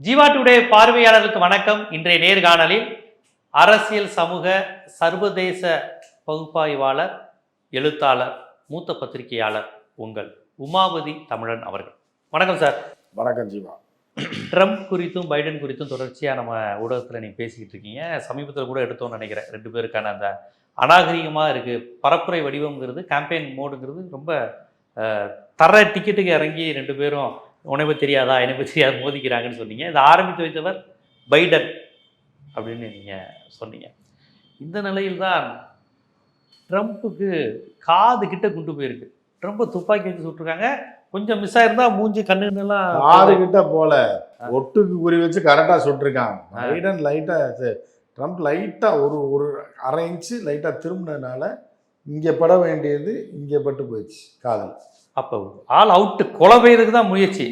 Jeeva today பார்வையாளர்களுக்கு வணக்கம். இன்றைய நேர்காணலில் அரசியல் சமூக சர்வதேச பகுப்பாய்வாளர் எழுத்தாளர் மூத்த பத்திரிகையாளர் உங்கள் உமாவதி தமிழன் அவர்கள். வணக்கம் சார். வணக்கம் ஜீவா. ட்ரம்ப் குறித்தும் பைடன் குறித்தும் தொடர்ச்சியாக நம்ம ஊடகத்தில் நீங்கள் பேசிக்கிட்டு இருக்கீங்க. சமீபத்தில் கூட எடுத்தோம்னு நினைக்கிறேன் ரெண்டு பேருக்கான அந்த அநாகரிகமாக இருக்குது பரப்புரை வடிவங்கிறது கேம்பெயின் மோடுங்கிறது ரொம்ப தர டிக்கெட்டுக்கு இறங்கி ரெண்டு பேரும் உனக்கு தெரியாதா எனக்கு தெரியாது மோதிக்கிறாங்கன்னு சொன்னீங்க. இதை ஆரம்பித்து வைத்தவர் பைடன் அப்படின்னு நீங்கள் சொன்னீங்க. இந்த நிலையில் தான் ட்ரம்ப்புக்கு காது கிட்ட கொண்டு போயிருக்கு. ட்ரம்ப்பை துப்பாக்கி வச்சு சுட்டிருக்காங்க. கொஞ்சம் மிஸ் ஆயிருந்தா மூஞ்சி கண்ணுன்னெல்லாம் ஆறு கிட்ட போல. ஒட்டுக்கு குறி வச்சு கரெக்டா சுட்டிருக்கான் பைடன் லைட்டா ட்ரம்ப் லைட்டா ஒரு ஒரு அரை இன்ச்சு லைட்டா திரும்பினதுனால இங்க பட வேண்டியது இங்க பட்டு போயிடுச்சு காதல். அப்போ ஆள் அவுட்டு கொலை பெய்யறதுக்கு தான் முயற்சி.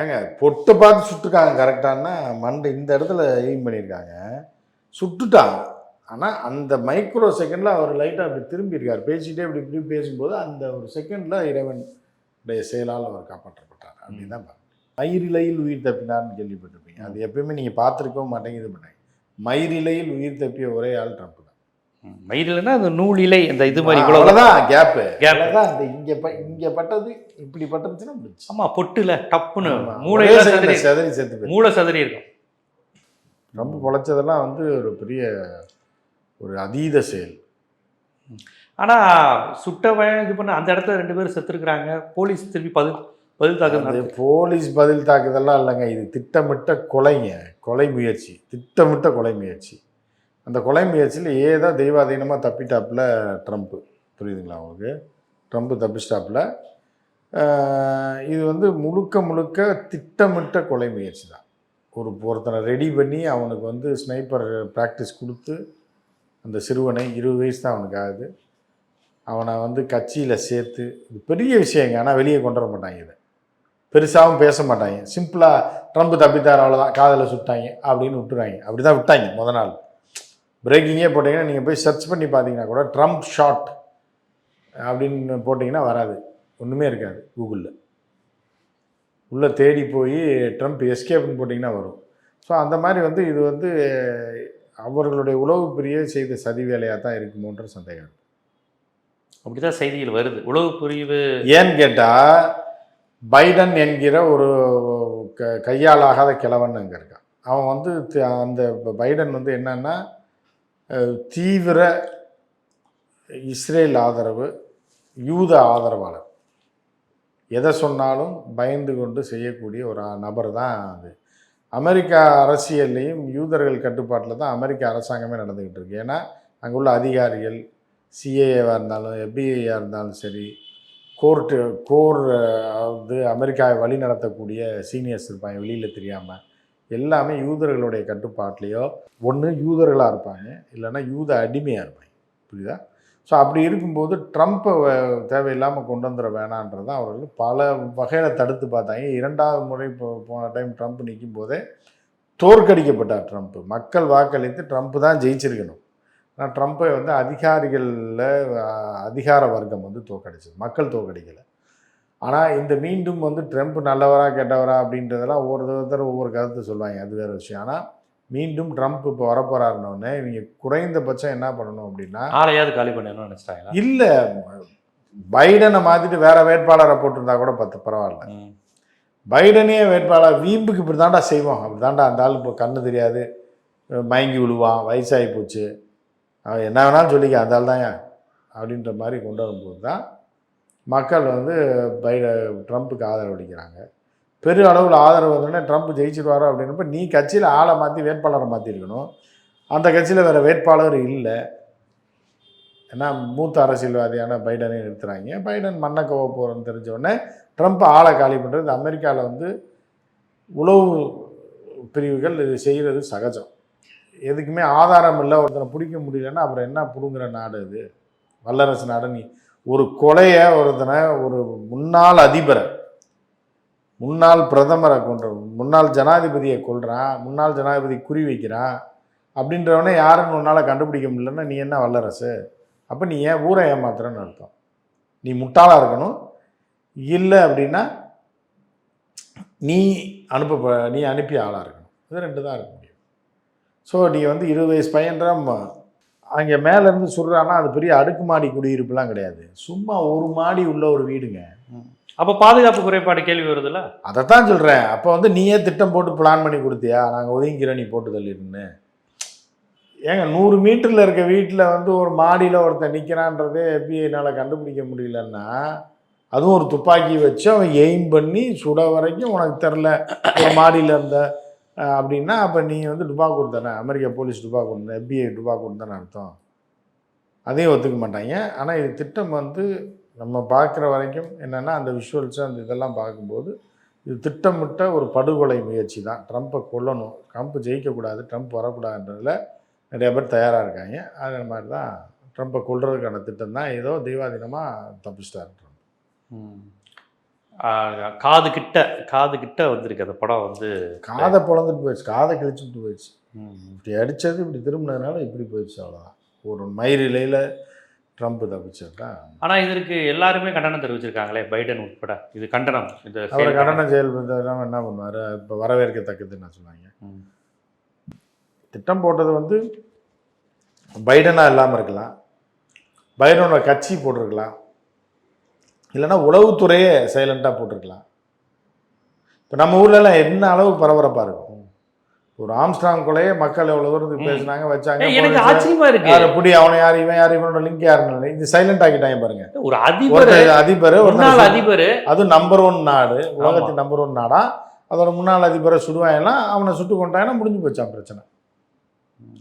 ஏங்க பொட்டை பார்த்து சுட்டுருக்காங்க கரெக்டானா மண்டை இந்த இடத்துல எய்ம் பண்ணியிருக்காங்க. சுட்டுட்டாங்க ஆனா அந்த மைக்ரோ செகண்ட்ல அவர் லைட்டா அப்படி திரும்பி இருக்கார் பேசிட்டே இப்படி இப்படி பேசும்போது அந்த ஒரு செகண்ட்ல இறைவன் செயலால் அவர் காப்பாற்றப்பட்டார். அப்படின்னு தான் பார்க்கணும். மயிரிலையில் உயிர் தப்பினார்னு கேள்விப்பட்டிருப்பீங்க. அது எப்பயுமே நீங்க பார்த்துருக்கவும் மாட்டேங்க இது பண்ணாங்க மயிரிலையில் உயிர் தப்பிய ஒரே ஆள் ட்ரம்ப் மயிரில்னா அந்த நூல் இலை இந்த இது மாதிரி இவ்வளோ அவ்வளவுதான் கேப்பு Gap. அவ்வளவுதான் இந்த இங்க ப- இங்க பட்டது இப்படி பட்டுருச்சுன்னா முடிச்சு ஆமா பொட்டுல டப்புன்னு. மூளையில செதறி செத்து போயிடும் மூளை சதுரி இருக்கும். ரொம்ப பொழைச்சதெல்லாம் வந்து ஒரு பெரிய ஒரு அதீத செயல். ஆனா சுட்டவன் இது பண்ண அந்த இடத்துல ரெண்டு பேரும் செத்துருக்குறாங்க. போலீஸ் திருப்பி பதில் பதில் தாக்குதல் அது போலீஸ் பதில் தாக்குதல்லாம் இல்லைங்க. இது திட்டமிட்ட கொலைங்க. கொலை முயற்சி. திட்டமிட்ட கொலை முயற்சி. அந்த கொலை முயற்சியில் ஏதோ தெய்வாதீனமாக தப்பிட்டாப்புல ட்ரம்ப்பு புரியுதுங்களா அவங்களுக்கு ட்ரம்ப்பு தப்பிச்சிட்டாப்புல. இது வந்து முழுக்க முழுக்க திட்டமிட்ட கொலை முயற்சி தான் ஒரு ஒருத்தனை ரெடி பண்ணி அவனுக்கு வந்து ஸ்னைப்பர் ப்ராக்டிஸ் கொடுத்து அந்த சிறுவனை இருபது வயசு தான் அவனுக்கு ஆகுது. அவனை வந்து கட்சியில் சேர்த்து இது பெரிய விஷயங்க ஆனால் வெளியே கொண்டு வர மாட்டாங்க இதை. பெருசாகவும் பேச மாட்டாங்க. சிம்பிளாக ட்ரம்ப் தப்பித்தார் அவ்வளோதான் காதில் சுட்டாங்க அப்படின்னு விட்டுறாங்க. அப்படி தான் விட்டாங்க முத நாள். பிரேக்கிங்கே போட்டிங்கன்னா நீங்கள் போய் சர்ச் பண்ணி பார்த்தீங்கன்னா கூட ட்ரம்ப் ஷாட் அப்படின்னு போட்டிங்கன்னா வராது. ஒன்றுமே இருக்காது கூகுளில் உள்ளே தேடி போய் ட்ரம்ப் எஸ்கேப்னு போட்டிங்கன்னா வரும். ஸோ அந்த மாதிரி வந்து இது வந்து அவர்களுடைய உளவு பிரியை செய்த சதி வேலையாக தான் இருக்குமோன்ற சந்தேகம். அப்படிதான் செய்திகள் வருது. உளவு பிரிவு ஏன்னு கேட்டால் பைடன் என்கிற ஒரு க கையாலாகாத கிழவன் அங்கே இருக்கான். அவன் வந்து அந்த பைடன் வந்து என்னன்னா தீவிர இஸ்ரேல் ஆதரவு யூத ஆதரவாளர். எதை சொன்னாலும் பயந்து கொண்டு செய்யக்கூடிய ஒரு நபர் தான் அது. அமெரிக்கா அரசியல்லையும் யூதர்கள் கட்டுப்பாட்டில் தான் அமெரிக்க அரசாங்கமே நடந்துக்கிட்டு இருக்கு. ஏன்னா அங்கே உள்ள அதிகாரிகள் சிஏஏவாக இருந்தாலும் எஃபிஐயாக இருந்தாலும் சரி கோர்ட்டு கோர் வந்து அமெரிக்காவை வழி நடத்தக்கூடிய சீனியர்ஸ் இருப்பாங்க வெளியில் தெரியாமல் எல்லாமே யூதர்களுடைய கட்டுப்பாட்லேயோ ஒன்று யூதர்களாக இருப்பாங்க இல்லைன்னா யூத அடிமையாக இருப்பாங்க. புரியுதா? ஸோ அப்படி இருக்கும்போது ட்ரம்ப்பை தேவையில்லாமல் கொண்டு வந்துட வேணான்றது தான் அவர்கள் பல வகையில் தடுத்து பார்த்தாங்க. இரண்டாவது முறை இப்போ போன டைம் ட்ரம்ப் நிற்கும் போதே தோற்கடிக்கப்பட்டார் ட்ரம்ப் மக்கள் வாக்களித்து ட்ரம்ப் தான் ஜெயிச்சிருக்கணும். ஆனால் ட்ரம்ப்பை வந்து அதிகாரிகளில் அதிகார வர்க்கம் வந்து தோற்கடிச்சது. மக்கள் தோற்கடிக்கலை. ஆனால் இந்த மீண்டும் வந்து ட்ரம்ப் நல்லவரா கெட்டவரா அப்படின்றதெல்லாம் ஒவ்வொரு ஒருத்தர் ஒவ்வொரு கருத்து சொல்லுவாங்க. அது வேறு விஷயம். ஆனால் மீண்டும் ட்ரம்ப் இப்போ வரப்போறாருன்னொடனே இவங்க குறைந்தபட்சம் என்ன பண்ணணும் அப்படின்னா ஆளையாவது காலி பண்ணணும்னு நினைச்சிட்டாங்களா? இல்லை பைடனை மாற்றிட்டு வேற வேட்பாளரை போட்டிருந்தா கூட பத்து பரவாயில்ல. பைடனே வேட்பாளர் வீம்புக்கு இப்படி தாண்டா செய்வோம் அப்படி தாண்டா அந்த ஆள் இப்போ கண்ணு தெரியாது மயங்கி விழுவான் வயசாகி போச்சு. அவன் என்ன வேணாலும் சொல்லிக்க அந்த ஆள் தான் அப்படின்ற மாதிரி கொண்டு வரும்போது தான் மக்கள் வந்து பைட ட்ரம்ப்புக்கு ஆதரவு அளிக்கிறாங்க. பெரு அளவில் ஆதரவு வந்தோடனே ட்ரம்ப் ஜெயிச்சிருவாரோ அப்படின்றப்ப நீ கட்சியில் ஆளை மாற்றி வேட்பாளரை மாற்றிருக்கணும் அந்த கட்சியில் வேறு வேட்பாளர் இல்லை. ஏன்னா மூத்த அரசியல்வாதியான பைடனை நிறுத்துறாங்க. பைடன் மண்ணை கவ போகிறோன்னு ட்ரம்ப் ஆளை காலி பண்ணுறது அமெரிக்காவில் வந்து உளவு பிரிவுகள் இது செய்கிறது சகஜம். எதுக்குமே ஆதாரம் இல்லை ஒருத்தனை பிடிக்க முடியலன்னா அப்புறம் என்ன பிடுங்குற நாடு இது வல்லரசு நாடு நீ ஒரு கொலையை ஒருத்தனை ஒரு முன்னாள் அதிபரை முன்னாள் பிரதமரை கொன்ற முன்னாள் ஜனாதிபதியை கொள்கிறான் முன்னாள் ஜனாதிபதி குறி வைக்கிறான் அப்படின்றவனே யாருன்னு உன்னால் கண்டுபிடிக்க முடியலன்னா நீ என்ன வல்லரசு? அப்போ நீ ஏன் ஊரை ஏமாத்துறன்னு அர்த்தம். நீ முட்டாளாக இருக்கணும். இல்லை அப்படின்னா நீ அனுப்ப நீ அனுப்பி ஆளாக இருக்கணும். இது ரெண்டு தான் இருக்க முடியும். ஸோ நீ வந்து இருபது வயசு பையன்ற அங்கே மேலேருந்து சுடுறான்னா அது பெரிய அடுக்குமாடி குடியிருப்புலாம் கிடையாது. சும்மா ஒரு மாடி உள்ள ஒரு வீடுங்க. அப்ப பாதுகாப்பு குறைபாடு கேள்வி வருதுல்ல? அதைத்தான் சொல்கிறேன் அப்போ வந்து நீயே திட்டம் போட்டு பிளான் பண்ணி கொடுத்தியா? நாங்கள் ஒதுங்கிக்கிறோம் நீ போட்டு தள்ளிடுன்னு. ஏங்க நூறு மீட்டரில் இருக்க வீட்டில் வந்து ஒரு மாடியில் ஒருத்தன் நிற்கிறான்றதே எபிஐனால் கண்டுபிடிக்க முடியலன்னா அதுவும் ஒரு துப்பாக்கி வச்சு அவன் எய்ம் பண்ணி சுட வரைக்கும் உனக்கு தெரில ஒரு மாடியில் இருந்த அப்படின்னா அப்போ நீ வந்து டுபாக் கொடுத்தானே அமெரிக்கா போலீஸ் டுபா கொடுத்த எஃபிஐ டுபா கொடுத்தானே அர்த்தம்? அதையும் ஒத்துக்க மாட்டாங்க. ஆனால் இது திட்டம் வந்து நம்ம பார்க்குற வரைக்கும் என்னென்னா அந்த விஷுவல்ஸ் அந்த இதெல்லாம் பார்க்கும்போது இது திட்டமிட்ட ஒரு படுகொலை முயற்சி தான். ட்ரம்ப்பை கொல்லணும். ட்ரம்ப் ஜெயிக்கக்கூடாது ட்ரம்ப் வரக்கூடாதுன்றதில் நிறைய பேர் தயாராக இருக்காங்க. அதே மாதிரி தான் ட்ரம்ப்பை கொல்றதுக்கான திட்டம் தான். ஏதோ தெய்வாதீனமாக தப்பிச்சிட்டார் ட்ரம்ப். ம். காது கிட்ட காது கிட்ட வந்திருக்கு. அந்த படம் வந்து காதை பிளந்துட்டு போயிடுச்சு. காதை கிழிச்சுட்டு போயிடுச்சு. இப்படி அடித்தது இப்படி திரும்பினதுனால இப்படி போயிடுச்சு அவ்வளோதான் ஒரு மயிரிலையில் ட்ரம்ப் தப்பிச்சது தான் ஆனா இதற்கு எல்லாருமே கண்டனம் தெரிவிச்சிருக்காங்களே பைடன் உட்பட. இது கண்டனம். இது அவரை கடன செயல் என்ன பண்ணுவார்? இப்போ வரவேற்கத்தக்கதுன்னு சொன்னாங்க. ம். திட்டம் போட்டது வந்து பைடனாக இல்லாமல் இருக்கலாம். பைடனோட கட்சி போட்டிருக்கலாம். இல்லைன்னா உளவுத்துறையே சைலண்ட்டாக போட்டிருக்கலாம். இப்போ நம்ம ஊர்லலாம் என்ன அளவு பரபரப்பாக இருக்கும்? ஒரு ஆம்ஸ்ட்ராங் கொலையே மக்கள் எவ்வளோ தூரத்துக்கு. பேசுனாங்க வச்சாங்க எனக்கு ஆச்சரியமா இருக்கு. யாரை புடி அவனை யார் இவன் யார் இவனோட லிங்க் யாருன்னு இது சைலண்ட் ஆக்கிட்டாங்க பாருங்க. ஒரு அதிபர் அதிபர் முன்னாள் ஒருத்தர் அதிபர். அது நம்பர் ஒன் நாடு. உலகத்தின் நம்பர் ஒன் நாடா. அதோட முன்னாள் அதிபரை சுடுவாங்கலாம் அவனை சுட்டு கொண்டாங்கன்னா முடிஞ்சு போச்சான் பிரச்சனை.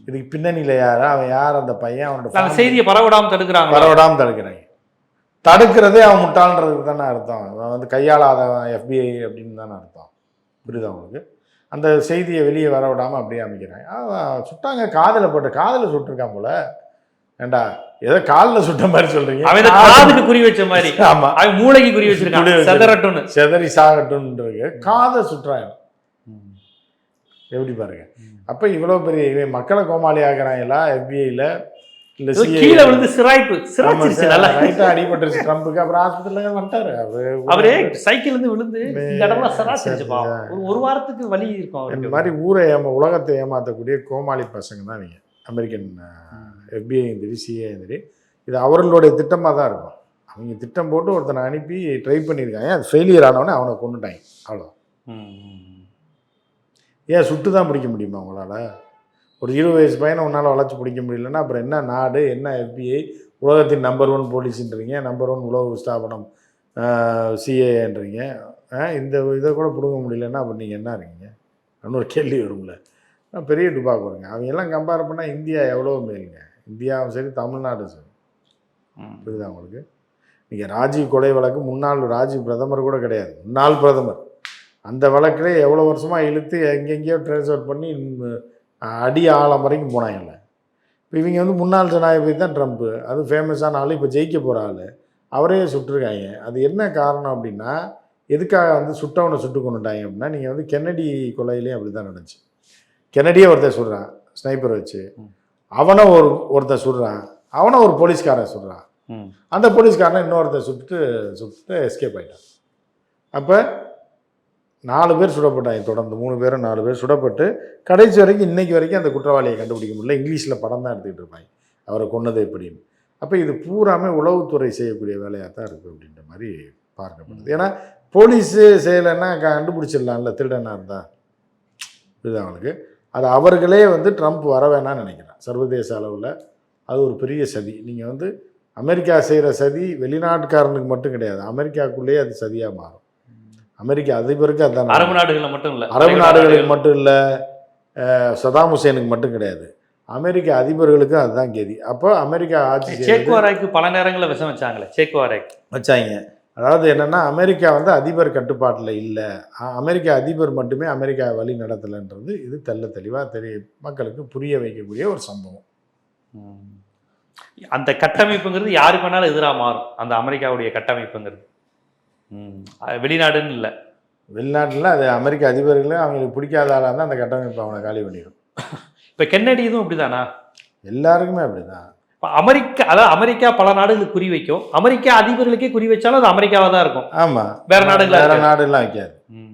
இதுக்கு பின்னணியில் யாரு? அவன் யார்? அந்த பையன் அவனோட செய்தியை பரவிடாம தடுக்கிறாங்க பரவடாம தடுக்கிறாங்க. தடுக்கிறதே அவன் முட்டாள்ன்றதுக்கு தானே அர்த்தம். அவன் வந்து கையாளாதவன் எஃபிஐ அப்படின்னு தானே அர்த்தம். புரியுதா உங்களுக்கு? அந்த செய்தியை வெளியே வர விடாம அப்படியே அமைக்கிறாங்க சுட்டாங்க காதில் போட்டு காதில் சுட்டிருக்கான் போல. ஏண்டா ஏதோ காலில் சுட்ட மாதிரி சொல்றீங்க. அவன் காதுக்கு குறி வச்ச மாதிரி. ஆமா. அவன் மூளைக்கு குறி வச்சிருக்கான். செதறட்டும்னு. செதறி சாகட்டும்ன்றது காதை சுட்டுறாங்க எப்படி பாருங்க? அப்ப இவ்வளவு பெரிய இவன் மக்களை கோமாளி ஆக்குறாங்களா எஃபிஐல CIA கீழே விழுந்து சிராய்ப்பு சிராச்சிருச்சு நல்லா. ரைட்டா அடிபட்டுருச்சு. ட்ரம்ப்புக்கு அப்புறம் ஹாஸ்பிட்டல்ல வந்துட்டாரு. அவரு சைக்கிள் இருந்து விழுந்து இந்த இடம்லாம் சிராச்சிருச்சு சரி, பாவம். ஒரு வாரத்துக்கு வலி இருக்கும் இந்த மாதிரி ஊரை ஏமா உலகத்தை ஏமாத்தக்கூடிய கோமாளி பசங்க தான் நீங்க. அமெரிக்கன் எஃபிஐயும் சரி சிஏயும் சரி. இது அவர்களுடைய திட்டமாக தான் இருக்கும். அவங்க திட்டம் போட்டு ஒருத்தனை அனுப்பி ட்ரை பண்ணியிருக்காங்க. அது ஃபெயிலியர் ஆனவொடனே அவனை கொண்டுட்டாங்க அவ்வளோ ஏன் சுட்டு தான் பிடிக்க முடியுமா உங்களால்? ஒரு இருபது வயசு பையனை உன்னால் வளர்ச்சி பிடிக்க முடியலன்னா அப்புறம் என்ன நாடு என்ன எஃபிஐ உலகத்தின் நம்பர் ஒன் போலீஸ்ன்றீங்க நம்பர் ஒன் உளவு ஸ்தாபனம் சிஏன்றீங்க இந்த இதை கூட பிடுங்க முடியலன்னா அப்போ நீங்கள் என்ன இருக்கீங்க? அப்படின்னு ஒரு கேள்வி வரும்ல. பெரிய டுபாக் வருங்க அவங்க எல்லாம் கம்பேர் பண்ணால் இந்தியா எவ்வளோ மேலுங்க? இந்தியாவும் சரி தமிழ்நாடும் சரி. புரியுதா உங்களுக்கு? நீங்கள் ராஜீவ் கொலை வழக்கு முன்னாள் ராஜீவ் பிரதமர் கூட கிடையாது. முன்னாள் பிரதமர். அந்த வழக்கிலே எவ்வளோ வருஷமாக இழுத்து எங்கெங்கேயோ ட்ரான்ஸ்ஃபர் பண்ணி அடி ஆழம் வரைக்கும் போனாங்கல்ல இப்போ இவங்க வந்து முன்னாள் ஜனாதிபதி தான் ட்ரம்ப்பு அது ஃபேமஸான ஆள் இப்போ ஜெயிக்க போகிற ஆள். அவரே சுட்டிருக்காங்க. அது என்ன காரணம் அப்படின்னா எதுக்காக வந்து சுட்டவனை சுட்டு கொண்டுட்டாங்க அப்படின்னா நீங்கள் வந்து கென்னடி கொலையிலையும் அப்படி தான் நடந்துச்சு கென்னடியே ஒருத்தன் சுடுறான் ஸ்னைப்பர் வச்சு. அவனை ஒரு ஒருத்தன் சுடுறான். அவனை ஒரு போலீஸ்காரன் சுடுறான். அந்த போலீஸ்காரனை இன்னொருத்தன் சுட்டுட்டு சுட்டுட்டு எஸ்கேப் ஆயிட்டான். அப்போ நாலு பேர் சுடப்பட்டாங்க தொடர்ந்து. மூணு பேரும் நாலு பேர் சுடப்பட்டு கடைசி வரைக்கும் இன்னைக்கு வரைக்கும் அந்த குற்றவாளியை கண்டுபிடிக்க முடியல. இங்கிலீஷில் படம் தான் எடுத்துக்கிட்டு இருப்பாங்க. அவரை கொன்னது எப்படின்னு. அப்போ இது பூராமே உளவுத்துறை செய்யக்கூடிய வேலையாக தான் இருக்குது அப்படின்ற மாதிரி பார்க்கப்படுது. ஏன்னா போலீஸு செய்யலைன்னா கண்டுபிடிச்சிடலாம்ல திருடனாக இருந்தால் இது அவனுக்கு அது அவர்களே வந்து ட்ரம்ப் வர வேணாம்னு நினைக்கிறேன் சர்வதேச அளவில் அது ஒரு பெரிய சதி. நீங்கள் வந்து அமெரிக்கா செய்கிற சதி வெளிநாட்டுக்காரனுக்கு மட்டும் கிடையாது. அமெரிக்காக்குள்ளேயே அது சதியாக மாறும். அமெரிக்க அதிபருக்கு அதான் அரபு நாடுகள்ல மட்டும் இல்ல அரபு நாடுகளுக்கு மட்டும் இல்லை சதாம் ஹுசேனுக்கு மட்டும் கிடையாது. அமெரிக்க அதிபர்களுக்கும் அதுதான் கெதி. அப்போ அமெரிக்கா ஆட்சி சேக்குவாராய்க்கு பல நேரங்களில் விஷம் வச்சாங்களே சேக்குவாராய்க்கு வச்சாங்க. அதாவது என்னன்னா அமெரிக்கா வந்து அதிபர் கட்டுப்பாட்டில் இல்லை. அமெரிக்க அதிபர் மட்டுமே அமெரிக்கா வழி நடத்தலைன்றது இது தெள்ள தெளிவாக தெரிய மக்களுக்கு புரிய வைக்கக்கூடிய ஒரு சம்பவம். அந்த கட்டமைப்புங்கிறது யாருக்கு வேணாலும் எதிராக மாறும். அந்த அமெரிக்காவுடைய கட்டமைப்புங்கிறது. வெளிநாடுன்னு இல்லை. வெளிநாட்டில் அது அமெரிக்க அதிபர்களும் அவங்களுக்கு பிடிக்காத ஆளாக இருந்தால் அந்த கட்டமைப்பு அவனை காலி பண்ணிடும். இப்போ கென்னடி இதுவும் அப்படிதானா? எல்லாருக்குமே அப்படிதான். இப்போ அமெரிக்கா அதாவது அமெரிக்கா பல நாடுகளுக்கு குறி வைக்கும். அமெரிக்கா அதிபர்களுக்கே குறி வச்சாலும் அது அமெரிக்காவாக தான் இருக்கும். ஆமாம் வேற நாடுகளா வேற. நாடுலாம் வைக்காது. ம்.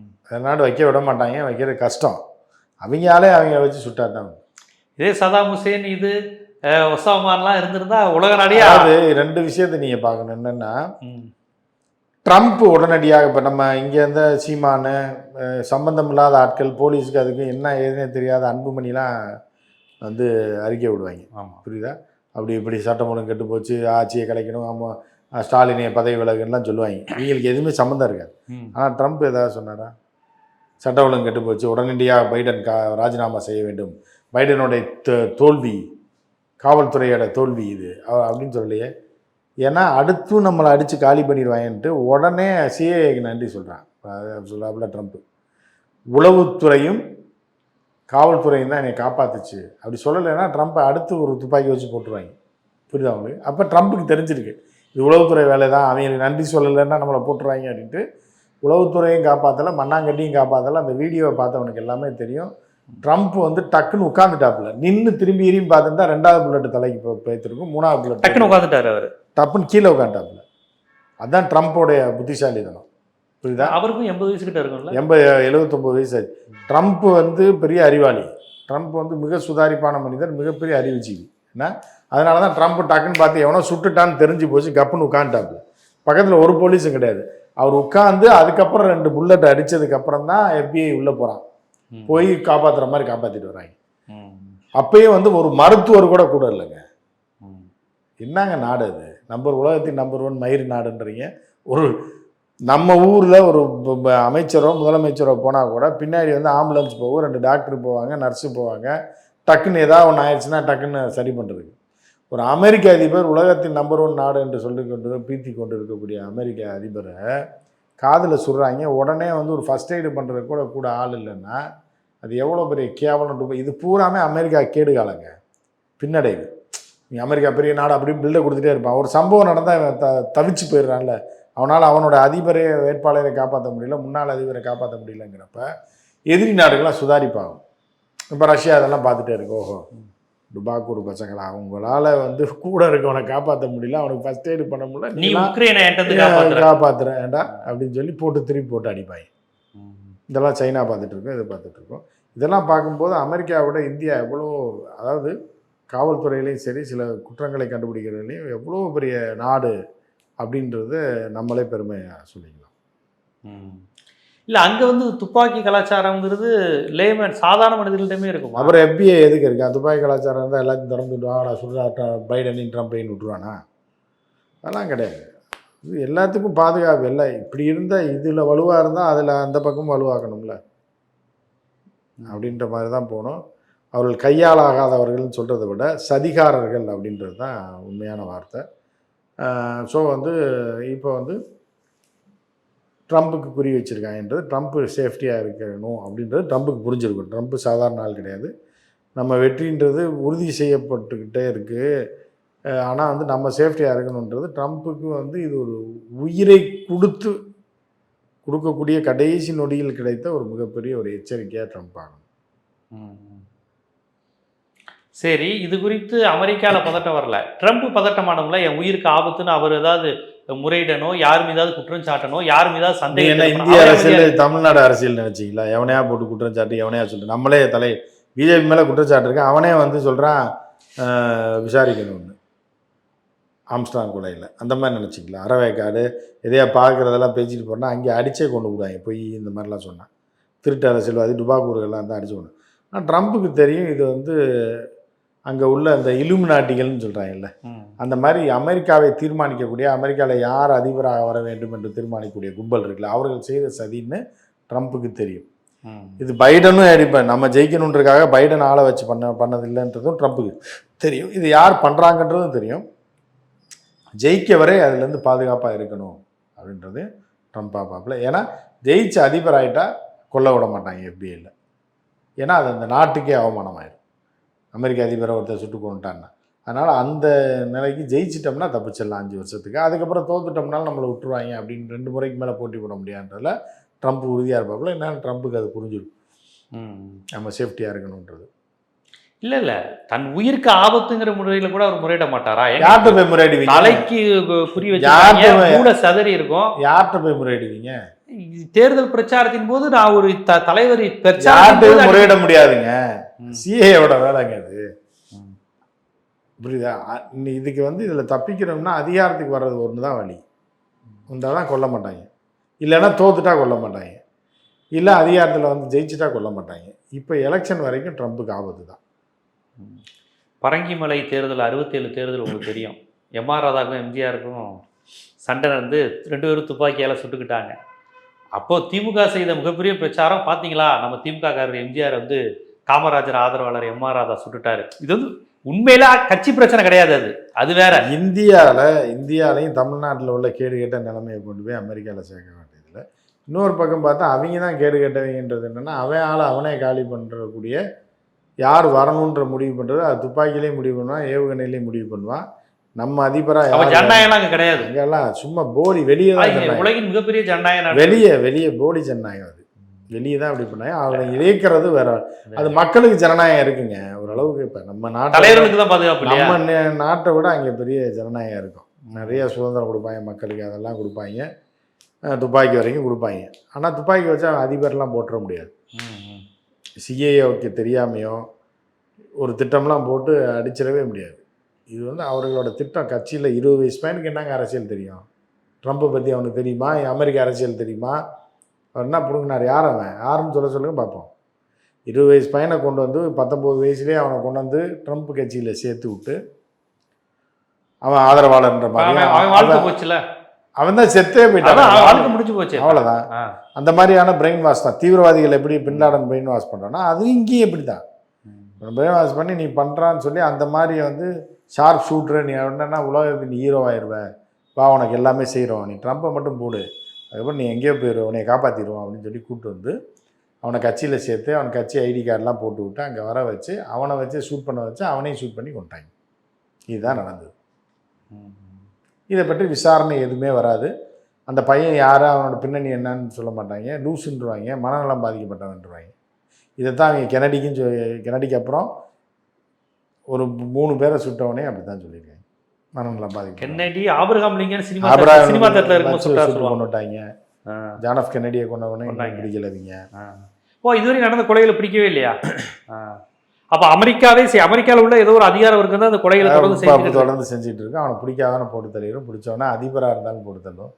நாடு வைக்க விட மாட்டாங்க வைக்கிறது கஷ்டம். அவங்களாலே அவங்க வச்சு சுட்டா தான் இதே சதாம் ஹுசேன் இது ஒசாமான்லாம் இருந்திருந்தா உலக நாடே அதாவது ரெண்டு விஷயத்தை நீங்கள் பார்க்கணும். என்னென்னா ட்ரம்ப் உடனடியாக இப்போ நம்ம இங்கே இருந்த சீமானு சம்பந்தம் இல்லாத ஆட்கள் போலீஸுக்கு அதுக்கு என்ன ஏதுனே தெரியாத அன்புமணிலாம் வந்து அறிக்கை விடுவாங்க. ஆமா. புரியுதா? அப்படி இப்படி சட்டம் ஒழுங்கு கெட்டு போச்சு ஆட்சியை கலைக்கணும் ஆமாம் ஸ்டாலினை பதவி விலகுலாம் சொல்லுவாங்க. இவங்களுக்கு எதுவுமே சம்மந்தம் இருக்காது. ஆனால் ட்ரம்ப் ஏதாவது சொன்னாரா? சட்ட ஒழுங்கு கெட்டு போச்சு உடனடியாக பைடன் கா ராஜினாமா செய்ய வேண்டும். பைடனுடைய தோ- தோல்வி காவல்துறையோட தோல்வி இது. அப்படின்னு சொல்லலையே? ஏன்னா அடுத்தும் நம்மளை அடித்து காலி பண்ணிடுவாங்கன்ட்டு உடனே சிஏக்கு நன்றி சொல்கிறான் சொல்லாப்புல ட்ரம்ப். உளவுத்துறையும் காவல்துறையும் தான் என்னை காப்பாத்துச்சு. அப்படி சொல்லலைன்னா ட்ரம்ப்பை அடுத்து ஒரு துப்பாக்கி வச்சு போட்டுருவாங்க. புரியுதா உங்களுக்கு? அப்போ ட்ரம்ப்புக்கு தெரிஞ்சிருக்கு. இது உளவுத்துறை வேலை தான் அவங்களுக்கு நன்றி சொல்லலைன்னா நம்மளை போட்டுருவாங்க அப்படின்ட்டு உளவுத்துறையும் காப்பாற்றலை மண்ணாங்கட்டியும் காப்பாற்றலை அந்த வீடியோவை பார்த்தவனுக்கு எல்லாமே தெரியும். ட்ரம்ப் வந்து டக்குன்னு உட்காந்துட்டாப்புல நின்று திரும்பி எரியும் பார்த்துட்டா ரெண்டாவது புல்லட் தலைக்கு போ- போய்த்திருக்கும் மூணாவது புல்லட் டக்குன்னு உட்காந்துட்டாரு அவரு. டப்புன்னு கீழே உட்காந்துட்டாப்புல அதான் ட்ரம்ப்போடைய புத்திசாலித்தனம். புரியுதா? அவருக்கும் எண்பது வயசு கிட்ட இருக்கும்ல? எண்பது எழுபத்தொம்பது வயசு ஆச்சு. ட்ரம்ப் வந்து பெரிய அறிவாளி. ட்ரம்ப் வந்து மிக சுதாரிப்பான மனிதர் மிகப்பெரிய அறிவுஜீவி. என்ன? அதனால தான் ட்ரம்ப் டக்குன்னு பார்த்து எவனோ சுட்டுட்டான்னு தெரிஞ்சு போச்சு கப்புன்னு உட்காந்துட்டாப்புல பக்கத்தில் ஒரு போலீஸும் கிடையாது. அவர் உட்காந்து அதுக்கப்புறம் ரெண்டு புல்லட் அடிச்சதுக்கு அப்புறம் தான் FBI உள்ளே போகிறான் போய் காப்பாற்றுற மாதிரி காப்பாற்றிட்டு வராங்க. அப்பயும் வந்து ஒரு மருத்துவர் கூட கூட இல்லைங்க. என்னங்க நாடு அது? நம்பர் உலகத்தின் நம்பர் ஒன் மயிர் நாடுன்றீங்க. ஒரு நம்ம ஊரில் ஒரு அமைச்சரோ முதலமைச்சரோ போனால் கூட பின்னாடி வந்து ஆம்புலன்ஸ் போகும் ரெண்டு டாக்டர் போவாங்க நர்ஸு போவாங்க. டக்குன்னு ஏதாவது ஒன்று ஆயிடுச்சுன்னா டக்குன்னு சரி பண்ணுறதுக்கு ஒரு அமெரிக்க அதிபர் உலகத்தின் நம்பர் ஒன் நாடு என்று சொல்லி கொண்டு பீத்தி கொண்டு இருக்கக்கூடிய அமெரிக்க அதிபரை காதில் சுடுறாங்க. உடனே வந்து ஒரு ஃபஸ்ட் எய்டு பண்ணுறதுக்கு கூட கூட ஆள் இல்லைன்னா அது எவ்வளோ பெரிய கேவலம். இது பூராமே அமெரிக்கா கேடு காலங்க. பின்னடைவு. நீ அமெரிக்கா பெரிய நாடு அப்படி பில்டை கொடுத்துட்டே இருப்பான். ஒரு சம்பவம் நடந்தால் த தவிச்சு போயிடுறான்ல. அவனால் அவனோட அதிபரை வேட்பாளரை காப்பாற்ற முடியல. முன்னாள் அதிபரை காப்பாற்ற முடியலங்கிறப்ப எதிரி நாடுகள்லாம் சுதாரிப்பாகும் இப்போ ரஷ்யா அதெல்லாம் பார்த்துட்டே இருக்கு. ஓஹோ டுபாக்கூர் பசங்களா? அவங்களால வந்து கூட இருக்கவனை காப்பாற்ற முடியல. அவனுக்கு ஃபஸ்ட் எய்டு பண்ண முடியல. நீ உக்ரைனை காப்பாத்துற. காப்பாற்றுறேன்டா அப்படின்னு சொல்லி போட்டு திருப்பி போட்டு அடிப்பாங்க. இதெல்லாம் சைனா பார்த்துட்டு இருக்கோம் இதை பார்த்துட்டு இருக்கோம். இதெல்லாம் பார்க்கும்போது அமெரிக்காவோட இந்தியா எவ்வளோ அதாவது காவல்துறையிலையும் சரி சில குற்றங்களை கண்டுபிடிக்கிறதுலையும் எவ்வளோ பெரிய நாடு அப்படின்றது நம்மளே பெருமையாக சொல்லிக்கலாம். இல்ல அங்க வந்து துப்பாக்கி கலாச்சாரம்ங்கிறது லேமன் சாதாரண மனிதர்களிடமே இருக்கும். அப்புறம் எப்பிஏ எதுக்கு இருக்கு? அந்த துபாய் கலாச்சாரம் இருந்தால் எல்லாத்தையும் திறந்து விடுவாடா சுடுறா பைடனையும் ட்ரம்ப்பையும் விட்டுருவானா? அதெல்லாம் கிடையாது. இது எல்லாத்துக்கும் பாதுகாப்பு இல்லை. இப்படி இருந்தால் இதில் வலுவாக இருந்தால் அதில் அந்த பக்கம் வலுவாக்கணும்ல. அப்படின்ற மாதிரி தான் போகணும். அவர்கள் கையாளாகாதவர்கள்னு சொல்கிறத விட சதிகாரர்கள் அப்படின்றது தான் உண்மையான வார்த்தை. ஸோ வந்து இப்போ வந்து ட்ரம்ப்புக்கு குறி வச்சுருக்காங்கன்றது ட்ரம்ப்பு சேஃப்டியாக இருக்கணும் அப்படின்றது ட்ரம்ப்புக்கு புரிஞ்சிருக்கும். ட்ரம்ப்பு சாதாரண ஆள் கிடையாது. நம்ம வெற்றின்றது உறுதி செய்யப்பட்டுக்கிட்டே இருக்குது ஆனால் வந்து நம்ம சேஃப்டியாக இருக்கணுன்றது ட்ரம்ப்புக்கு வந்து இது ஒரு உயிரை கொடுத்து கொடுக்கக்கூடிய கடைசி நொடியில் கிடைத்த ஒரு மிகப்பெரிய ஒரு எச்சரிக்கையாக ட்ரம்ப் ஆகணும். ம். சரி இது குறித்து அமெரிக்கால பதட்டம் வரல. ட்ரம்ப் பதட்டமானவங்கள? என் உயிருக்கு ஆபத்துன்னு அவர் ஏதாவது முறையிடணும் யார் மீதாவது குற்றம் சாட்டணும் யார் மீதாவது சந்தேகம். இந்திய அரசியல் தமிழ்நாடு அரசியல் நினைச்சீங்களா? எவனையா போட்டு குற்றச்சாட்டு எவனையா சொல்லிட்டு? நம்மளே தலை பிஜேபி மேலே குற்றச்சாட்டு இருக்கு அவனே வந்து சொல்கிறான் விசாரிக்கணும்னு ஆம்ஸ்டாங் கொலையில். அந்த மாதிரி நினச்சிங்களா? அறவேக்காடு எதையா பார்க்குறதெல்லாம் பேசிட்டு போனால் அங்கே அடிச்சே கொண்டு விடுவாங்க. பொய் இந்த மாதிரிலாம் சொன்னான் திருட்டு அரசியல்வாதி டுபாக்கூர்கள்லாம் தான் அடிச்சு ஆனால் ட்ரம்ப்புக்கு தெரியும் இது வந்து அங்கே உள்ள அந்த இலுமி நாட்டிகள்னு சொல்கிறாங்கல்ல. அந்த மாதிரி அமெரிக்காவை தீர்மானிக்கக்கூடிய அமெரிக்காவில் யார் அதிபராக வர வேண்டும் என்று தீர்மானிக்கக்கூடிய கும்பல் இருக்குல்ல அவர்கள் செய்த சதின்னு ட்ரம்ப்புக்கு தெரியும். இது பைடனும் அடிப்பேன் நம்ம ஜெயிக்கணுன்றதுக்காக பைடன் ஆளை வச்சு பண்ண பண்ணதில்லைன்றதும் ட்ரம்ப்புக்கு தெரியும். இது யார் பண்ணுறாங்கன்றதும் தெரியும். ஜெயிக்க வரை அதுலேருந்து பாதுகாப்பாக இருக்கணும் அப்படின்றது ட்ரம்ப் பார்ப்பாப்புல ஏன்னா ஜெயிச்ச அதிபர் ஆகிட்டா கொல்ல விட மாட்டாங்க எஃபிஐயில் ஏன்னா அது அந்த நாட்டுக்கே அவமானமாயிடும் அமெரிக்க அதிபரை ஒருத்தர் சுட்டு கொண்டுட்டான்னா அதனால் அந்த நிலைக்கு ஜெயிச்சிட்டோம்னா தப்பிச்சிடலாம் அஞ்சு வருஷத்துக்கு. அதுக்கப்புறம் தோத்துட்டோம்னாலும் நம்மளை விட்டுருவாங்க அப்படின்னு ரெண்டு முறைக்கு மேலே போட்டி போட முடியாதுன்றதுல ட்ரம்ப் உறுதியாக இருப்பாப்புல என்னன்னு ட்ரம்ப்புக்கு அது புரிஞ்சிடும். ம். நம்ம சேஃப்டியாக இருக்கணுன்றது. இல்ல இல்ல. தன் உயிருக்கு ஆபத்துங்கிற முறையில கூட அவர் முறையிட மாட்டாரா? யார்கிட்ட போய் முறையிடுவீங்க? தலைக்கு வச்சிருக்காங்க. போய்- கூட சதறி இருக்கும். யார்கிட்ட போய் முறையிடுவீங்க? தேர்தல் பிரச்சாரத்தின் போது நான் ஒரு த- தலைவர் போது முறையிட முடியாதுங்க. சிஏயோட வேலைங்க அது. ம். புரியுதா இதுக்கு வந்து இதுல தப்பிக்கிறோம்னா அதிகாரத்துக்கு வர்றது ஒன்று தான் வழி. தான் கொல்ல மாட்டாங்க. இல்லைன்னா தோத்துட்டா கொல்ல மாட்டாங்க. இல்லை அதிகாரத்தில் வந்து ஜெயிச்சுட்டா கொல்ல மாட்டாங்க. இப்போ எலெக்ஷன் வரைக்கும் ட்ரம்ப்புக்கு ஆபத்து தான். பரங்கிமலை தேர்தல் அறுபத்தேழு தேர்தல் உங்களுக்கு தெரியும். எம்ஆர் ராதாக்கும் எம்ஜிஆருக்கும் சண்டை நடந்து ரெண்டு பேரும் துப்பாக்கியால் சுட்டுக்கிட்டாங்க. அப்போ திமுக செய்த மிகப்பெரிய பிரச்சாரம் பார்த்தீங்களா நம்ம திமுக காரர் எம்ஜிஆர் வந்து காமராஜர் ஆதரவாளர் எம் ஆர் ராதா சுட்டுட்டாரு. இது வந்து உண்மையில கட்சி பிரச்சனை கிடையாது அது. அது வேற. இந்தியாவில் இந்தியாலையும் தமிழ்நாட்டில் உள்ள கேடு கெட்ட நிலைமையை கொண்டு போய் அமெரிக்காவில் சேர்க்க வேண்டியதில்லை இன்னொரு பக்கம் பார்த்தா அவங்க தான் கேடு கேட்டவங்கன்றது என்னென்னா அவன் ஆளை அவனே காலி பண்ணுறக்கூடிய யார் வரணுன்ற முடிவு பண்ணுறது அது துப்பாக்கியிலேயே முடிவு பண்ணுவான் ஏவுகணையிலேயே முடிவு பண்ணுவான். நம்ம அதிபராக ஜனநாயகம் அங்க கிடையாது. அங்கெல்லாம் சும்மா போலி வெளியே தான் ஜனநாயகம். உலகின் மிகப்பெரிய ஜனநாயக நாடு. வெளியே வெளியே போலி ஜனநாயகம் அது. வெளியே தான் அப்படி பண்ணாங்க. அவனை இழைக்கிறது வேற. அது மக்களுக்கு ஜனநாயகம் இருக்குங்க. ஓரளவுக்கு இப்போ நம்ம நாட்டில் தலைவர்களுக்கு தான் பாதுகாப்பு நம்ம நாட்டை விட அங்கே பெரிய ஜனநாயகம் இருக்கும். நிறைய சுதந்திரம் கொடுப்பாங்க மக்களுக்கு. அதெல்லாம் கொடுப்பாங்க. துப்பாக்கி வரைக்கும் கொடுப்பாங்க. ஆனால் துப்பாக்கி வச்சா அதிபர்லாம் போட்டுற முடியாது. சிஏஓக்கு தெரியாமையோ ஒரு திட்டம்லாம் போட்டு அடிச்சிடவே முடியாது. இது வந்து அவர்களோட திட்டம். கட்சியில் இருபது வயசு பையனுக்கு என்னங்க அரசியல் தெரியும்? ட்ரம்ப்பை பற்றி அவனுக்கு தெரியுமா? அமெரிக்க அரசியல் தெரியுமா? அவர் என்ன பிடுங்கினார்? யார் அவன்? யாருன்னு சொல்ல சொல்லுங்க பார்ப்போம். இருபது வயசு பையனை கொண்டு வந்து பத்தொம்போது வயசுலேயே அவனை கொண்டு வந்து ட்ரம்ப் கட்சியில் சேர்த்து விட்டு அவன் ஆதரவாளர்ன்ற மாதிரி அவன் தான் செத்தே போயிட்டான். முடிஞ்சு போச்சு. அவ்வளோதான். அந்த மாதிரியான பிரெயின் வாஷ் தான். தீவிரவாதிகள் எப்படி பின்லாடன் பிரெயின் வாஷ் பண்ணுறோன்னா அது இங்கேயும் இப்படி தான் பிரெயின் வாஷ் பண்ணி நீ பண்ணுறான்னு சொல்லி அந்த மாதிரி வந்து ஷார்ப் ஷூட்ரு நீ என்னன்னா உலகத்தின் நீ ஹீரோ ஆயிடுவேன் வா உனக்கு எல்லாமே செய்கிறோம் நீ ட்ரம்ப்பை மட்டும் போடு. அதுக்கப்புறம் நீ எங்கேயோ போயிடுவோம் உன்னை காப்பாற்றிடுவோம் அப்படின்னு சொல்லி கூப்பிட்டு வந்து அவனை கட்சியில் சேர்த்து அவன் கட்சி ஐடி கார்டெலாம் போட்டு விட்டு அங்கே வர வச்சு அவனை வச்சு ஷூட் பண்ண வச்சு அவனையும் ஷூட் பண்ணி கொண்டாங்க இதுதான் நடந்தது. இதை பற்றி விசாரணை எதுவுமே வராது. அந்த பையன் யார் அவனோட பின்னணி என்னன்னு சொல்ல மாட்டாங்க. லூசுன்றுவாங்க. மனநலம் பாதிக்கப்பட்டவன்றுவாங்க. இதை தான் அவங்க கெனடிக்கும் சொ கெனடிக்கு அப்புறம் ஒரு மூணு பேரை சுட்டவனே அப்படி தான் சொல்லியிருக்காங்க. மனநலம் பாதிக்கப்பட்ட Kennedy Abraham Lincoln cinema cinema தட்டில் இருக்கும்போது சுட்டு கொண்டுட்டாங்க. ஜான் ஆஃப் கெனடியை கொண்டவனே. பிடிக்கலவங்க. ஓ இதுவரை நடந்த கொலைகளை பிடிக்கவே இல்லையா. அப்ப அமெரிக்காவே சரி அமெரிக்கால உள்ள ஏதோ ஒரு அதிகார வர்க்கம் தான் அந்த கொலைகளை தொடர்ந்து தொடர்ந்து செஞ்சுட்டு இருக்கு. அவனை பிடிக்காதவன போட்டு தள்ளிடும் பிடிச்சவன அதிபராக இருந்தாலும் போட்டு தள்ளும்.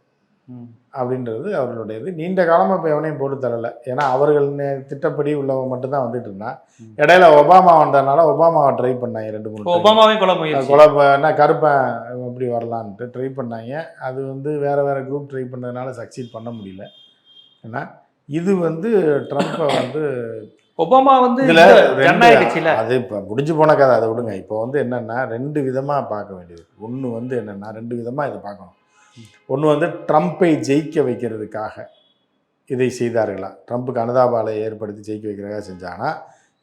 அப்படின்றது அவர்களுடைய இது நீண்ட காலமாக இப்போ எவனையும் போட்டு தரல. ஏன்னா அவர்கள் திட்டப்படி உள்ளவன் மட்டும்தான் வந்துட்டு இருந்தான். இடையில ஒபாமா வந்ததுனால ஒபாமாவை ட்ரை பண்ணாங்க ரெண்டு மூணு. ஒபாமாவே கொலை கொலை என்ன கருப்பன் எப்படி வரலான்ட்டு ட்ரை பண்ணாங்க. அது வந்து வேற வேற குரூப் ட்ரை பண்ணதுனால சக்சீட் பண்ண முடியல. ஏன்னா இது வந்து ட்ரம்ப்பை வந்து ஒபாமா வந்து அது இப்போ முடிஞ்சு போன கதை அதை விடுங்க. இப்போ வந்து என்னன்னா ரெண்டு விதமா பார்க்க வேண்டியது. ஒன்று வந்து என்னன்னா ரெண்டு விதமா இதை பார்க்கணும். ஒன்று வந்து ட்ரம்ப்பை ஜெயிக்க வைக்கிறதுக்காக இதை செய்தார்களா? ட்ரம்ப்புக்கு அனுதாபாலை ஏற்படுத்தி ஜெயிக்க வைக்கிறதுக்காக செஞ்சாங்கன்னா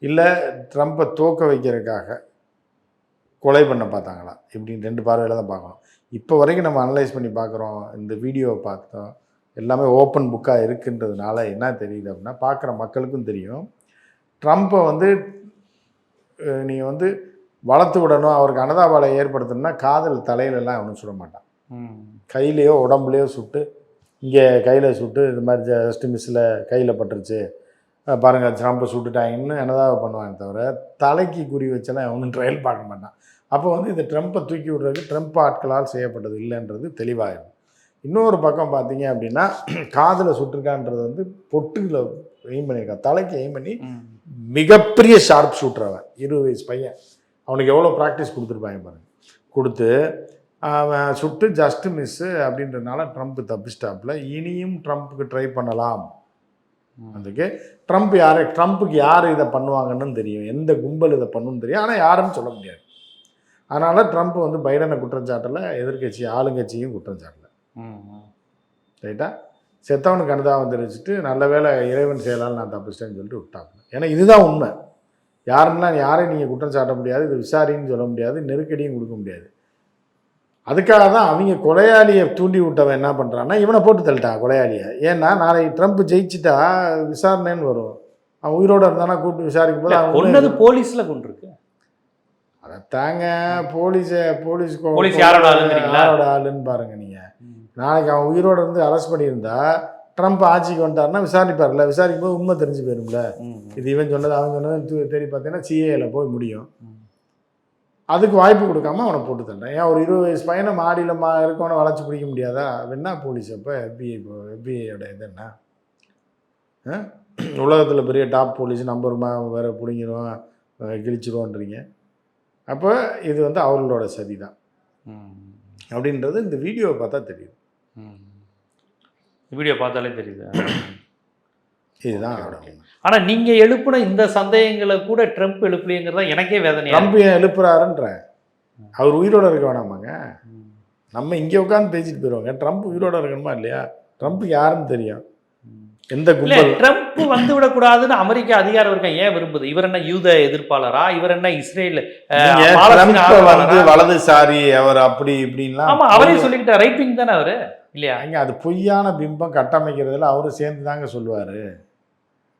இல்லை ட்ரம்ப்பை தோக்க வைக்கிறதுக்காக கொலை பண்ண பார்த்தாங்களா? இப்படின்னு ரெண்டு பார்வையில் தான் பார்க்கணும். இப்போ வரைக்கும் நம்ம அனலைஸ் பண்ணி பார்க்குறோம். இந்த வீடியோவை பார்த்தோம். எல்லாமே ஓப்பன் புக்காக இருக்குன்றதுனால என்ன தெரியுது அப்படின்னா பார்க்குற மக்களுக்கும் தெரியும். ட்ரம்ப்பை வந்து நீங்கள் வந்து வளர்த்து விடணும். அவருக்கு அனதாபாலை ஏற்படுத்தணும்னா காதல் தலையிலலாம் அவனும் சொல்ல மாட்டான். கையிலையோ உடம்புலையோ சுட்டு இங்கே கையில் சுட்டு இது மாதிரி ஜஸ்ட் மிஸ்ஸில் கையில் பட்டுருச்சு. அஹ் பாருங்க ட்ரம்ப்பை சுட்டுட்டாங்கன்னு என்னதாக பண்ணுவாங்க தவிர தலைக்கு குறி வச்செல்லாம் அவனும் ட்ரையல் பார்க்க மாட்டான். அப்போ வந்து இந்த ட்ரம்ப்பை தூக்கி விடுறதுக்கு ட்ரம்ப் ஆட்களால் செய்யப்பட்டது இல்லைன்றது தெளிவாயிடும் இன்னொரு பக்கம் பார்த்தீங்க அப்படின்னா காதில் சுட்டிருக்கான்றது வந்து பொட்டுல எய்ம் பண்ணியிருக்கான் தலைக்கு எய்ம் பண்ணி. மிகப்பெரிய ஷார்ப் ஷூட்டர் அவன். இருபது வயசு பையன். அவனுக்கு எவ்வளோ ப்ராக்டிஸ் கொடுத்துருப்பாங்க பாருங்க. கொடுத்து அவன் சுட்டு ஜஸ்ட் மிஸ்ஸு அப்படின்றதுனால ட்ரம்ப் தப்பிச்சிட்டாப்புல. இனியும் ட்ரம்ப்புக்கு ட்ரை பண்ணலாம். அதுக்கு ட்ரம்ப் யார் ட்ரம்ப்புக்கு யார் இதை பண்ணுவாங்கன்னு தெரியும். எந்த கும்பல் இதை பண்ணுன்னு தெரியும். ஆனால் யாருன்னு சொல்ல முடியாது. அதனால் ட்ரம்ப் வந்து பைடனை குற்றச்சாட்டலை எதிர்க்கட்சி ஆளுங்கட்சியும். ம். ரைட்டா? செத்தவனுக்கு அனுதாபம் தெரிவிச்சுட்டு நல்ல வேளை இறைவன் செயலால் நான் தப்பிச்சிட்டேன்னு சொல்லிட்டு விட்டாங்க ஏன்னா இதுதான் உண்மை. யாருன்னா யாரையும் நீங்கள் குற்றம் சாட்ட முடியாது. இது விசாரின்னு சொல்ல முடியாது. நெருக்கடியும் கொடுக்க முடியாது. அதுக்காக தான் அவங்க கொலையாளியை தூண்டி விட்டவன் என்ன பண்ணுறான்னா இவனை போட்டு தள்ளிட்டான் கொலையாளியை. ஏன்னா நாளை ட்ரம்ப் ஜெயிச்சிட்டா விசாரணைன்னு வரும். அவன் உயிரோட இருந்தானா கூப்பிட்டு விசாரிக்கும் போது அவன் கொன்னது போலீஸ்ல கொண்டிருக்கு அதைத்தாங்க போலீஸை போலீஸ் போலீஸ் யாரோட ஆளுன்னு பாருங்க நீங்கள் நாளைக்கு அவன் உயிரோட இருந்து அரெஸ்ட் பண்ணியிருந்தா ட்ரம்ப் ஆட்சிக்கு வந்துட்டாருன்னா விசாரிப்பார்ல. விசாரிக்கும் போது உண்மை தெரிஞ்சு போயிரும்ல. ம், இது இவன் சொன்னது அவன் சொன்னது தேடி பார்த்தீங்கன்னா சிஏல போய் முடியும். அதுக்கு வாய்ப்பு கொடுக்காம அவனை போட்டு தண்டேன். ஏன் ஒரு இருபது வயசு பையனை மாடியில் மா இருக்கவனை வளைச்சு பிடிக்க முடியாதா? என்ன போலீஸ் அப்போ FBI இப்போ எஃபிஐயோட இது என்ன? உலகத்தில் பெரிய டாப் போலீஸ் நம்பருமா வேற பிடிங்கிடுவோம் கிழிச்சிருவோன்றீங்க. அப்போ இது வந்து அவர்களோட சதி தான் அப்படின்றது இந்த வீடியோவை பார்த்தா தெரியுது. ம். வீடியோ பார்த்தாலே தெரியுது. இதுதான் அவரோட உண்மை. ஆனா நீங்க எழுப்புன இந்த சந்தேகங்களை கூட ட்ரம்ப் எழுப்பலைங்கிறதா எனக்கே வேதனையா ட்ரம்ப் ஏன் எழுப்புறாருன்ற அவர் உயிரோட இருக்க வேணாமாங்க. நம்ம இங்கே உட்காந்து பேசிட்டு போயிடுவாங்க ட்ரம்ப் உயிரோட இருக்கணுமா இல்லையா? ட்ரம்ப் யாருன்னு தெரியும். எந்த கும்பல்? ட்ரம்ப் வந்து விடக்கூடாதுன்னு அமெரிக்க அதிகார வர்க்கம் ஏன் விரும்புது? இவர் என்ன யூத எதிர்ப்பாளரா? இவர் என்ன இஸ்ரேல் வந்து? வலதுசாரி அவர் அப்படி இப்படின்லாம் ஆமா அவரே சொல்லிக்கிட்ட ரைட் விங் தானே அவரு? இல்லையா? அங்க அது பொய்யான பிம்பம் கட்டமைக்கிறதுல அவரும் சேர்ந்து தாங்க சொல்லுவாரு.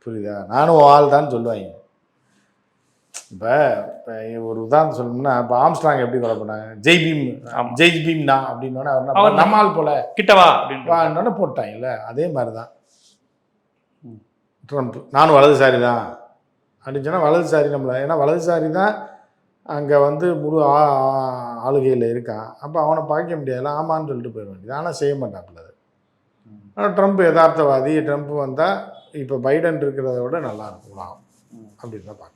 புரியுதா? நானும் ஆள் தான் சொல்லுவாங்க. இப்போ ஒரு உதாரணம் சொல்லணும்னா இப்போ ஆம்ஸ்ட்ராங் எப்படி கொலை பண்ணாங்க? ஜெய் பீம். ஜெய் பீம் தான் அப்படின்னோடனே அவர்? நம்ம ஆள் போல. கிட்டவா அப்படின்னு வான்னோடனே போட்டாங்கல்ல? அதே மாதிரி தான். ட்ரம்ப் நானும் வலதுசாரி தான் அப்படின்னு சொன்னால் வலதுசாரி நம்மள ஏன்னா வலதுசாரி தான் அங்கே வந்து முழு ஆளுகையில் இருக்கான். அப்போ அவனை பார்க்க முடியாதுல்ல? ஆமான்னு சொல்லிட்டு போயிட வேண்டியது. ஆனால் செய்ய மாட்டாப்புல அது. ஆனால் ட்ரம்ப் யதார்த்தவாதி. ட்ரம்ப் வந்தால் இப்போ பைடன் இருக்கிறத விட நல்லா இருக்கலாம் அப்படின்னு தான் பார்க்க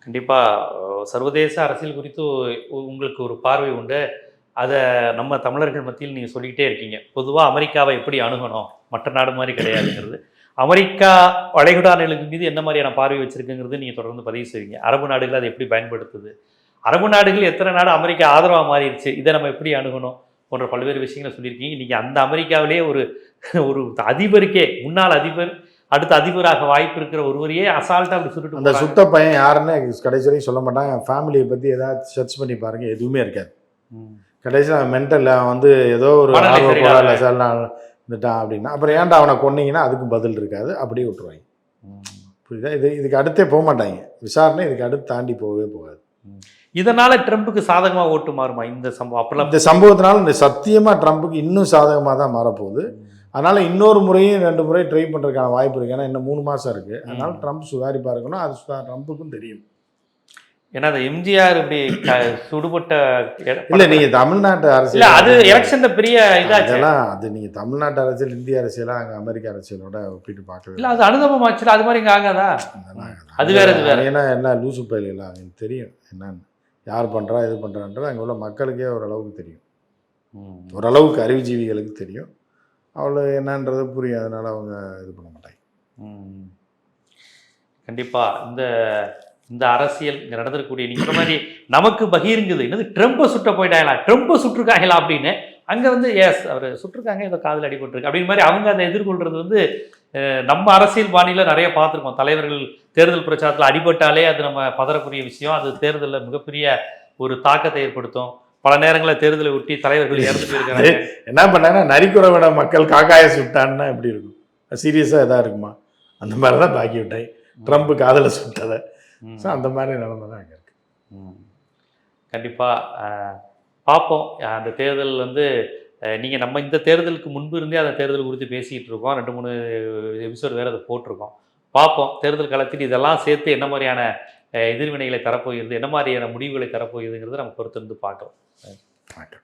முடியும். சர்வதேச அரசியல் குறித்து உ- உங்களுக்கு ஒரு பார்வை உண்டு. அதை நம்ம தமிழர்கள் மத்தியில் நீங்கள் சொல்லிக்கிட்டே இருக்கீங்க. பொதுவாக அமெரிக்காவை எப்படி அணுகணும்? மற்ற நாடு மாதிரி கிடையாதுங்கிறது. அமெரிக்கா வளைகுடா நிலத்தின் மீது என்ன மாதிரியான பார்வை வச்சுருக்குங்கிறது நீங்கள் தொடர்ந்து பதிவு செய்வீங்க. அரபு நாடுகள் அதை எப்படி பயன்படுத்துது? அரபு நாடுகள் எத்தனை நாடு அமெரிக்கா ஆதரவாக மாறிடுச்சு? இதை நம்ம எப்படி அணுகணும்? போன்ற பல்வேறு விஷயங்களை சொல்லியிருக்கீங்க. நீங்கள் அந்த அமெரிக்காவிலேயே ஒரு ஒரு அதிபருக்கே முன்னாள் அதிபர் அடுத்த அதிபராக வாய்ப்பு இருக்கிற ஒருவரையே அசால்ட்டா அப்படி சுட்டுட்டு அந்த. சுட்ட பையன் யாருன்னு கடைசி வரைக்கும் சொல்ல மாட்டாங்க ஃபேமிலியை பற்றி ஏதாவது சர்ச் பண்ணி பாருங்க. எதுவுமே இருக்காது. கடைசியில் மென்டல் வந்து ஏதோ ஒரு ஆர்வ. கோளாறுல சார் நான் இருந்துட்டான் அப்படின்னா அப்புறம் ஏன்டா அவனை கொன்னீங்கன்னா அதுக்கும் பதில் இருக்காது. அப்படியே விட்டுருவாங்க. புரியுதா? இது இதுக்கு அடுத்தே போக மாட்டாங்க. விசாரணை இதுக்கு அடுத்து தாண்டி போகவே போகாது. இதனால ட்ரம்ப்புக்கு சாதகமா ஓட்டு மாறுமா இந்த சம்பவம்? அப்பெல்லாம் இந்த சம்பவத்தினால இந்த சத்தியமாக ட்ரம்ப்புக்கு இன்னும் சாதகமாக தான் மாறப்போகுது. அதனால இன்னொரு முறையும் ரெண்டு முறை ட்ரை பண்ணுறதுக்கான வாய்ப்பு இருக்கு. ஏன்னா இன்னும் மூணு மாதம் இருக்கு. அதனால. ட்ரம்ப் சுதாரிப்பா இருக்கணும். அது சுதா ட்ரம்ப்புக்கும் தெரியும். ஏன்னா அந்த எம்ஜிஆர் இப்படி சுடுபட்ட இல்லை நீங்கள் தமிழ்நாட்டு அரசியல் அது எலெக்ஷன்ல பெரிய இதாச்சு. அதெல்லாம் அது நீங்கள் தமிழ்நாட்டு அரசியல் இந்திய அரசியலா அங்கே அமெரிக்க அரசியலோட ஒப்பிட்டு பார்க்கவே இல்ல அது அனுதபமாச்சுல அது மாதிரி இங்க ஆகாதா? அது வேற, இது வேற. ஏன்னா என்ன லூசு பயிலாம் தெரியும். என்னன்னு. யார் பண்ணுறா இது பண்ணுறான்றது அங்கே உள்ள மக்களுக்கே ஓரளவுக்கு தெரியும். ஓரளவுக்கு அறிவுஜீவிகளுக்கு தெரியும். அவ்வளோ என்னன்றது புரியும் அதனால அவங்க இது பண்ண மாட்டாங்க. ம். கண்டிப்பா. இந்த இந்த அரசியல் இங்க நடந்திருக்கக்கூடிய நீங்க சொன்ன மாதிரி நமக்கு பகிருங்குது. என்னது ட்ரம்ப்பை சுட்ட போயிட்டாங்களா? ட்ரம்ப்பை சுட்டிருக்காங்களா அப்படின்னு அங்க வந்து எஸ் அவர் சுட்டிருக்காங்க ஏதோ காதில் அடிபட்டிருக்கு அப்படின்னு மாதிரி அவங்க அதை எதிர்கொள்றது வந்து நம்ம அரசியல் பாணியில நிறைய பார்த்துருக்கோம். தலைவர்கள் தேர்தல் பிரச்சாரத்தில் அடிபட்டாலே அது நம்ம பதறக்கூடிய விஷயம். அது தேர்தலில் மிகப்பெரிய ஒரு தாக்கத்தை ஏற்படுத்தும். பல நேரங்களில் தேர்தலை ஒட்டி தலைவர்கள் இறந்து போயிருக்காங்க. என்ன பண்ணாங்கன்னா நரிக்குறவிட மக்கள் காக்காயை சுட்டான்னா எப்படி இருக்கும்? சீரியஸாக எதா இருக்குமா? அந்த மாதிரி தான் தாக்கி விட்டாங்க ட்ரம்ப் காதில் சுட்டதை. ஸோ அந்த மாதிரி நிலைமை தான் அங்கே இருக்கு. ம். பார்ப்போம். அந்த தேர்தல் வந்து நீங்கள் நம்ம இந்த தேர்தலுக்கு முன்பு இருந்தே அந்த தேர்தல் குறித்து பேசிக்கிட்டு இருக்கோம். ரெண்டு மூணு எபிசோடு வேறு அதை போட்டிருக்கோம். பார்ப்போம். தேர்தல் களத்தில் இதெல்லாம் சேர்த்து என்ன மாதிரியான எதிர்வினைகளை தரப்போகிறது என்ன மாதிரியான முடிவுகளை தரப்போகிறதுங்கிறத நம்ம பொறுத்திருந்து பார்க்கலாம். வணக்கம்